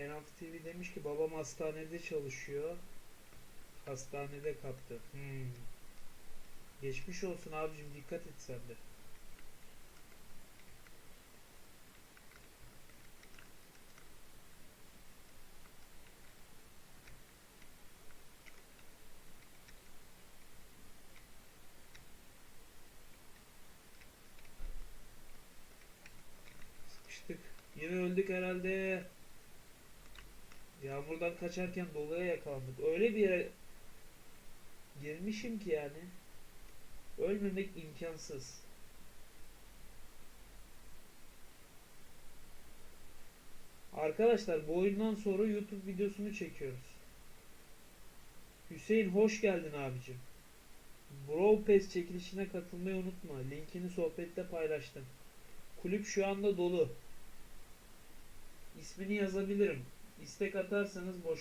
Penaltı TV demiş ki babam hastanede çalışıyor. Hastanede kaptı. Hmm. Geçmiş olsun abicim dikkat et sen de. Yine öldük herhalde. Yağmurdan kaçarken doluya yakalandık. Öyle bir yere girmişim ki yani. Ölmemek imkansız. Arkadaşlar bu oyundan sonra YouTube videosunu çekiyoruz. Hüseyin hoş geldin abicim. Brawl Pass çekilişine katılmayı unutma. Linkini sohbette paylaştım. Kulüp şu anda dolu. İsmini yazabilirim. İstek atarsanız boşal